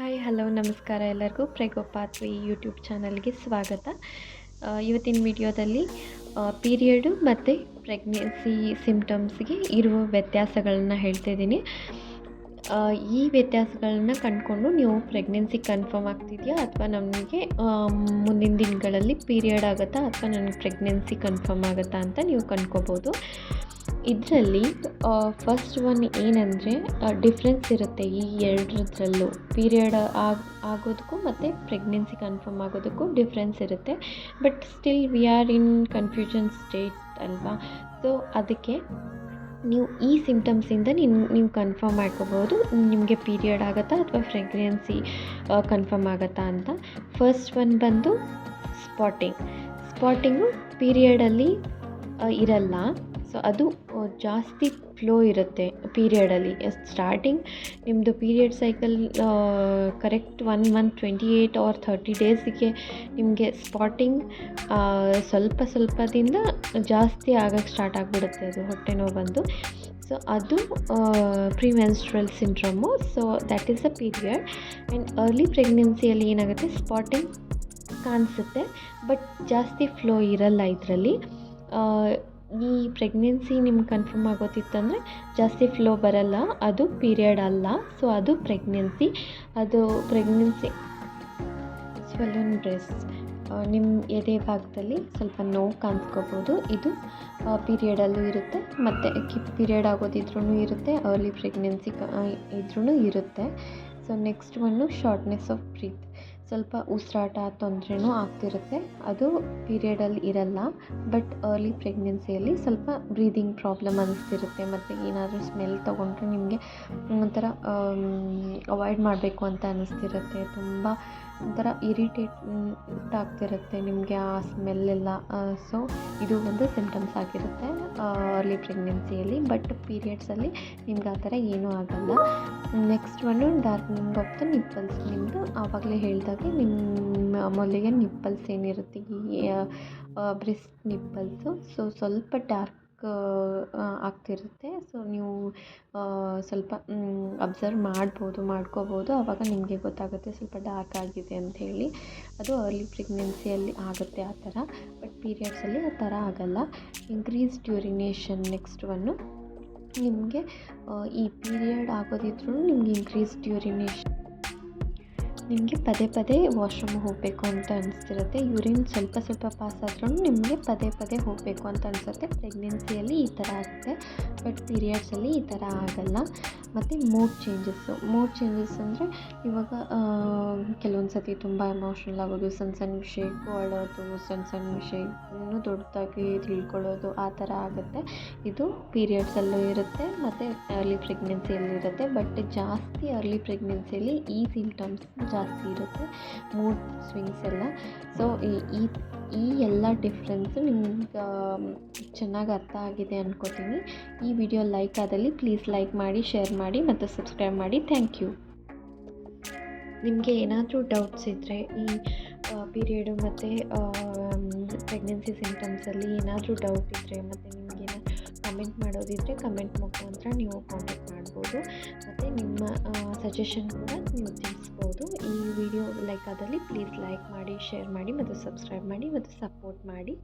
Hi, hello, ನಮಸ್ಕಾರ ಎಲ್ಲರಿಗೂ. ಪ್ರೆಗೋ ಪಾತ್ವಿ YouTube ಚಾನಲ್ಗೆ ಸ್ವಾಗತ. ಇವತ್ತಿನ ವಿಡಿಯೋದಲ್ಲಿ ಪೀರಿಯಡು ಮತ್ತು ಪ್ರೆಗ್ನೆನ್ಸಿ ಸಿಮ್ಟಮ್ಸ್ಗೆ ಇರುವ ವ್ಯತ್ಯಾಸಗಳನ್ನು ಹೇಳ್ತಿದ್ದೀನಿ ಈ ವ್ಯತ್ಯಾಸಗಳನ್ನು ಕಂಡುಕೊಂಡು ನೀವು ಪ್ರೆಗ್ನೆನ್ಸಿ ಕನ್ಫರ್ಮ್ ಆಗ್ತಿದೆಯಾ? ಅಥವಾ ನಮಗೆ ಮುಂದಿನ ದಿನಗಳಲ್ಲಿ ಪೀರಿಯಡ್ ಆಗುತ್ತಾ? ಅಥವಾ ನನಗೆ ಪ್ರೆಗ್ನೆನ್ಸಿ ಕನ್ಫರ್ಮ್ ಆಗುತ್ತಾ ಅಂತ ನೀವು ಕಂಡ್ಕೋಬೋದು. ಇದರಲ್ಲಿ ಫಸ್ಟ್ ಒನ್ ಏನಂದರೆ ಡಿಫ್ರೆನ್ಸ್ ಇರುತ್ತೆ ಈ ಎರಡರದ್ರಲ್ಲೂ. ಪೀರಿಯಡ್ ಆಗ, ಆಗೋದಕ್ಕೂ ಮತ್ತು ಪ್ರೆಗ್ನೆನ್ಸಿ ಕನ್ಫರ್ಮ್ ಆಗೋದಕ್ಕೂ ಡಿಫ್ರೆನ್ಸ್ ಇರುತ್ತೆ. But still we are in confusion state ಅಲ್ವಾ? ಸೊ ಅದಕ್ಕೆ ನೀವು ಈ ಸಿಂಪ್ಟಮ್ಸಿಂದ ನಿಮ್ಮ ನೀವು ಕನ್ಫರ್ಮ್ ಮಾಡ್ಕೋಬೋದು ನಿಮಗೆ ಪೀರಿಯಡ್ ಆಗುತ್ತಾ ಅಥವಾ ಪ್ರೆಗ್ನೆನ್ಸಿ ಕನ್ಫರ್ಮ್ ಆಗುತ್ತಾ ಅಂತ. ಫಸ್ಟ್ ಒನ್ ಬಂದು ಸ್ಪಾಟಿಂಗ್ ಸ್ಪಾಟಿಂಗು ಪೀರಿಯಡಲ್ಲಿ ಇರಲ್ಲ. ಸೊ ಅದು ಜಾಸ್ತಿ ಫ್ಲೋ ಇರುತ್ತೆ ಪೀರಿಯಡಲ್ಲಿ ಸ್ಟಾರ್ಟಿಂಗ್ ನಿಮ್ಮದು period cycle correct one month twenty eight or thirty ಡೇಸಿಗೆ ನಿಮಗೆ ಸ್ಪಾಟಿಂಗ್ ಸ್ವಲ್ಪ ಸ್ವಲ್ಪದಿಂದ ಜಾಸ್ತಿ ಆಗೋಕ್ಕೆ ಸ್ಟಾರ್ಟ್ ಆಗಿಬಿಡುತ್ತೆ ಅದು ಹೊಟ್ಟೆ ನೋವು ಬಂದು. ಸೊ ಅದು premenstrual syndrome so that is a period and early ಪ್ರೆಗ್ನೆನ್ಸಿಯಲ್ಲಿ ಏನಾಗುತ್ತೆ? ಸ್ಪಾಟಿಂಗ್ ಕಾಣಿಸುತ್ತೆ ಬಟ್ ಜಾಸ್ತಿ ಫ್ಲೋ ಇರಲ್ಲ ಇದರಲ್ಲಿ. ಈ ಪ್ರೆಗ್ನೆನ್ಸಿ ನಿಮ್ಗೆ ಕನ್ಫರ್ಮ್ ಆಗೋತಿತ್ತಂದರೆ ಜಾಸ್ತಿ ಫ್ಲೋ ಬರಲ್ಲ, ಅದು ಪೀರಿಯಡ್ ಅಲ್ಲ. ಸೊ ಅದು ಪ್ರೆಗ್ನೆನ್ಸಿ ಅದು ಪ್ರೆಗ್ನೆನ್ಸಿ ಸ್ವೆಲನ್ ಡ್ರೆಸ್ ನಿಮ್ಮ ಎದೆ ಭಾಗದಲ್ಲಿ ಸ್ವಲ್ಪ ನೋವು ಕಾಣಿಸ್ಕೋಬೋದು. ಇದು ಪೀರಿಯಡಲ್ಲೂ ಇರುತ್ತೆ. ಮತ್ತು ಕಿಪ್ ಪೀರಿಯಡ್ ಆಗೋದಿದ್ರೂ ಇರುತ್ತೆ ಅರ್ಲಿ ಪ್ರೆಗ್ನೆನ್ಸಿ ಇದ್ರೂ ಇರುತ್ತೆ. So next one shortness of breath ಸ್ವಲ್ಪ ಉಸಿರಾಟ ತೊಂದರೆನೂ ಆಗ್ತಿರುತ್ತೆ. ಅದು ಪೀರಿಯಡಲ್ಲಿ ಇರಲ್ಲ. ಬಟ್ ಅರ್ಲಿ ಪ್ರೆಗ್ನೆನ್ಸಿಯಲ್ಲಿ ಸ್ವಲ್ಪ ಬ್ರೀದಿಂಗ್ ಪ್ರಾಬ್ಲಮ್ ಅನಿಸ್ತಿರುತ್ತೆ ಮತ್ತು ಏನಾದರೂ ಸ್ಮೆಲ್ ತೊಗೊಂಡ್ರೆ ನಿಮಗೆ ಒಂಥರ ಅವಾಯ್ಡ್ ಮಾಡಬೇಕು ಅಂತ ಅನ್ನಿಸ್ತಿರುತ್ತೆ. ತುಂಬ ಒಂಥರ ಇರಿಟೇಟ್ ಆಗ್ತಿರುತ್ತೆ ನಿಮಗೆ ಆ ಸ್ಮೆಲ್ಲೆಲ್ಲ ಸೊ ಇದು ಒಂದು ಸಿಂಪ್ಟಮ್ಸ್ ಆಗಿರುತ್ತೆ ಅರ್ಲಿ ಪ್ರೆಗ್ನೆನ್ಸಿಯಲ್ಲಿ ಬಟ್ ಪೀರಿಯಡ್ಸಲ್ಲಿ ನಿಮ್ಗೆ ಆ ಥರ ಏನೂ ಆಗಲ್ಲ. ನೆಕ್ಸ್ಟ್ ಒಂದು ಡಾರ್ಕ್ನಿಂಗ್ ಆಫ್ ದ ನಿಪ್ಪಲ್ಸ್ ನಿಮ್ಮದು ಆವಾಗಲೇ ಹೇಳಿದಾಗೆ ನಿಮ್ಮ ಮೊದಲಿಗೆ ನಿಪ್ಪಲ್ಸ್ ಏನಿರುತ್ತೆ ಬ್ರಿಸ್ಟ್ ನಿಪ್ಪಲ್ಸು ಸೊ ಸ್ವಲ್ಪ ಡಾರ್ಕ್ ಆಗ್ತಿರುತ್ತೆ. ಸೊ, ನೀವು ಸ್ವಲ್ಪ ಅಬ್ಸರ್ವ್ ಮಾಡ್ಬೋದು, ಮಾಡ್ಕೋಬೋದು. ಆವಾಗ ನಿಮಗೆ ಗೊತ್ತಾಗುತ್ತೆ ಸ್ವಲ್ಪ ಡಾರ್ಕ್ ಆಗಿದೆ ಅಂತ ಹೇಳಿ. ಅದು ಅರ್ಲಿ ಪ್ರೆಗ್ನೆನ್ಸಿಯಲ್ಲಿ ಆಗುತ್ತೆ ಆ ಥರ. ಬಟ್ ಪೀರಿಯಡ್ಸಲ್ಲಿ ಆ ಥರ ಆಗಲ್ಲ. ಇನ್ಕ್ರೀಸ್ ಡ್ಯೂರಿನೇಷನ್ ನೆಕ್ಸ್ಟ್ ಒನ್ನು ನಿಮಗೆ ಈ ಪೀರಿಯಡ್ ಆಗೋದಿದ್ರೂ ನಿಮಗೆ ಇನ್ಕ್ರೀಸ್ ಡ್ಯೂರಿನೇಷನ್ ನಿಮಗೆ ಪದೇ ಪದೇ ವಾಶ್ರೂಮ್ ಹೋಗಬೇಕು ಅಂತ ಅನಿಸ್ತಿರುತ್ತೆ. ಯೂರಿನ್ ಸ್ವಲ್ಪ ಸ್ವಲ್ಪ ಪಾಸ್ ಆದ್ರೂ ನಿಮಗೆ ಪದೇ ಪದೇ ಹೋಗಬೇಕು ಅಂತ ಅನಿಸುತ್ತೆ. ಪ್ರೆಗ್ನೆನ್ಸಿಯಲ್ಲಿ ಈ ಥರ ಆಗುತ್ತೆ. ಬಟ್ ಪೀರಿಯಡ್ಸಲ್ಲಿ ಈ ಥರ ಆಗಲ್ಲ. ಮತ್ತು ಮೂಡ್ ಚೇಂಜಸ್ಸು ಮೂಡ್ ಚೇಂಜಸ್ ಅಂದರೆ ಇವಾಗ ಕೆಲವೊಂದು ಸತಿ ತುಂಬ ಎಮೋಷ್ನಲ್ ಆಗೋದು. ಸಣ್ಣ ಸಣ್ಣ ವಿಷಯಕ್ಕೂ ಅಳೋದು, ಸಣ್ಣ ಸಣ್ಣ ವಿಷಯ ಇನ್ನೂ ದೊಡ್ಡದಾಗಿ ತಿಳ್ಕೊಳ್ಳೋದು ಆ ಥರ ಆಗುತ್ತೆ. ಇದು ಪೀರಿಯಡ್ಸಲ್ಲೂ ಇರುತ್ತೆ, ಮತ್ತು ಅರ್ಲಿ ಪ್ರೆಗ್ನೆನ್ಸಿಯಲ್ಲಿ ಇರುತ್ತೆ. ಬಟ್ ಜಾಸ್ತಿ ಅರ್ಲಿ ಪ್ರೆಗ್ನೆನ್ಸಿಯಲ್ಲಿ ಈ ಸಿಂಪ್ಟಮ್ಸ್ ಜಾಸ್ತಿ ಇರುತ್ತೆ ಮೂಡ್ ಸ್ವಿಂಗ್ಸ್ ಎಲ್ಲ. ಸೊ ಈ ಈ ಎಲ್ಲ ಡಿಫ್ರೆನ್ಸು ನಿಮ್ಗೆ ಚೆನ್ನಾಗಿ ಅರ್ಥ ಆಗಿದೆ ಅಂದ್ಕೋತೀನಿ ಈ ವಿಡಿಯೋ ಲೈಕ್ ಆದಲ್ಲಿ ಪ್ಲೀಸ್ ಲೈಕ್ ಮಾಡಿ ಶೇರ್ ಮಾಡಿ ಮತ್ತು ಸಬ್ಸ್ಕ್ರೈಬ್ ಮಾಡಿ. ಥ್ಯಾಂಕ್ ಯು ನಿಮಗೆ ಏನಾದರೂ ಡೌಟ್ಸ್ ಇದ್ದರೆ ಈ ಪೀರಿಯಡು ಮತ್ತು ಪ್ರೆಗ್ನೆನ್ಸಿ ಸಿಂಟಮ್ಸಲ್ಲಿ ಏನಾದರೂ ಡೌಟ್ ಇದ್ದರೆ ಮತ್ತು ನಿಮಗೆ ಕಮೆಂಟ್ ಮಾಡೋದಿದ್ದರೆ ಕಮೆಂಟ್ ಮುಖಾಂತರ ನೀವು ಕಾಂಟ್ಯಾಕ್ಟ್ ಮಾಡ್ಬೋದು. ಮತ್ತು ನಿಮ್ಮ ಸಜೆಷನ್ ಕೂಡ ನೀವು ತಿಳಿಸ್ಬೋದು. ಆದಲ್ಲಿ ಪ್ಲೀಸ್ ಲೈಕ್ ಮಾಡಿ ಶೇರ್ ಮಾಡಿ ಮತ್ತು ಸಬ್ಸ್ಕ್ರೈಬ್ ಮಾಡಿ ಮತ್ತು ಸಪೋರ್ಟ್ ಮಾಡಿ.